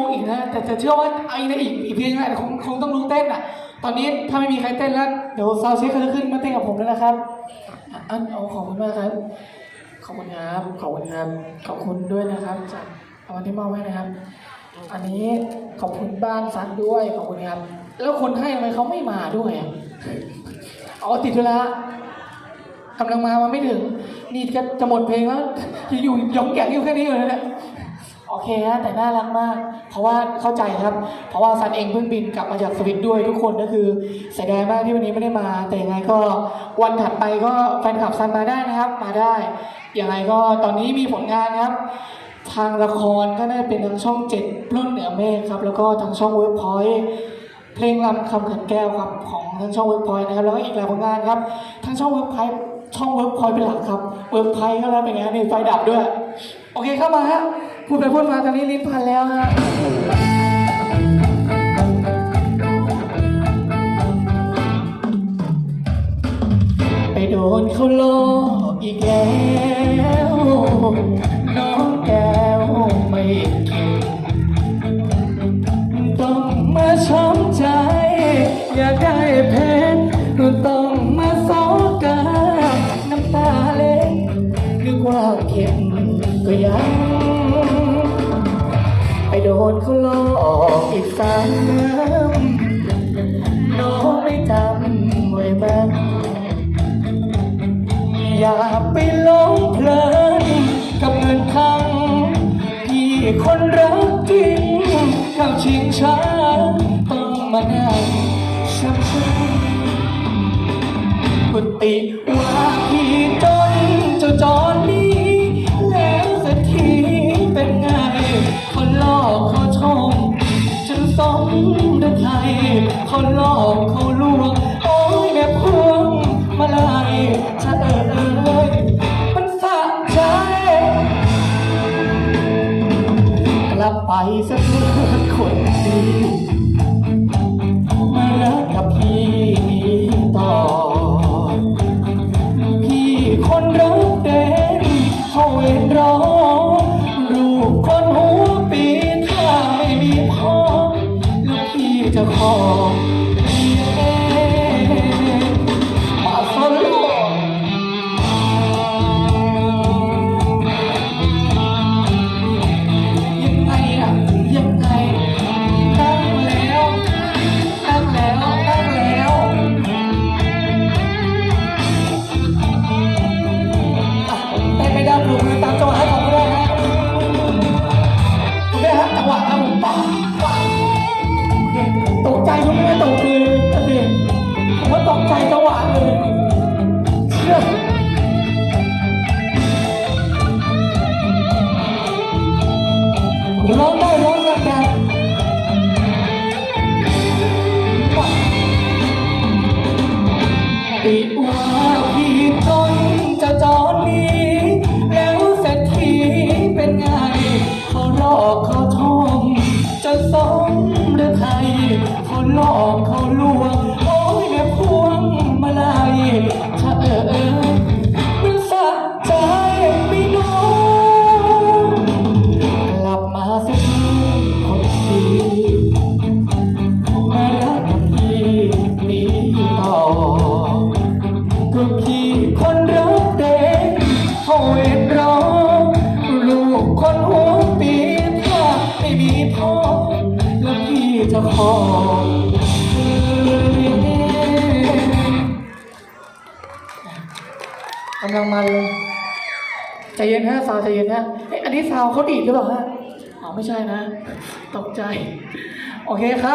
รู้อีกนะแต่แต่เชื่อว่าไอ้นะอีกอีกเพลงนึงอะคงคงต้องรู้เต้นอะ ตอนนี้ถ้าไม่มีใครเต้นแล้วเดี๋ยวซาวเช็คเขาจะขึ้นมาเต้นกับผมแล้วนะครับอันเอาขอบคุณมากครับ ขอบคุณครับขอบคุณครับขอบคุณด้วยนะครับจากราวัลที่มอบให้นะครับ อันนี้ขอบคุณบ้านซักด้วยขอบคุณครับ แล้วคนให้ทำไมเขาไม่มาด้วยอ๋อติดธุระกำลังมามาไม่ถึง นี่ก็จะหมดเพลงแล้วยังอยู่ยองแกะอยู่แค่นี้อยู่เลยเนี่ย โอเคฮะแต่น่ารักมาก เพราะว่าเข้าใจครับ เพราะว่าซันเองเพิ่งบินกลับมาจากสวิตด้วยทุกคนก็คือเสียดายมากที่วันนี้ไม่ได้มา แต่ยังไงก็วันถัดไปก็แฟนคลับซันมาได้นะครับ มาได้อยังไงก็ตอนนี้มีผลงานครับ ทางละครก็น่าจะเป็นทางช่องเจ็ดปล้นเหนือเมฆครับ แล้วก็ทางช่องเวิร์กพอยต์เพลงลำคำขันแก้วครับของทางช่องเวิร์กพอยต์นะครับแล้วก็อีกหลายผลงานครับทางช่องเวิร์กพอยต์ช่องเวิร์กพอยต์เป็นหลักครับเวิร์กพอยต์ก็แล้วเป็นไงนี่ไฟดับด้วย โอเคเข้ามาฮะ พูดไปพูดมาตอนนี้ลิ้นพันแล้วฮะไปโดนเขาโลอีกแล้ว โดนเขาหลอกอีกซ้ำน้องไม่จำไว้บ้างอย่าไปหลงเพลินกับเงินทางพี่คนรักจริงเข้าชิงช้าต้องมานั่งช้ำช้กุฏิว่าพี่จนเจ้าจอน อกเขาชงฉันสมดังไทยเขาหลอกเขาลวงโอ้ยแม่พวงมาลายจะเอ่ยมันสะใจกลับไปสัก พี่ ติว่าพี่จนจะจอนนี้ แล้วเศรษฐีเป็นไง เขาหลอกเขาทองจะสมหรือใครเขาหลอกเขาลวง โอ้ยแม่พวงมาลัยถ้าเออ คนรักเด็กเขาเอ็นรอลูกคนหัวปีถ้าไม่มีพ่อแล้วพี่จะขอคืนกำลังมันเลยใจเย็นฮะซาวใจเย็นฮะเอ๊ะอันนี้ซาวเขาดีดหรือเปล่าฮะอ๋อไม่ใช่นะ ตกใจ โอเคครับ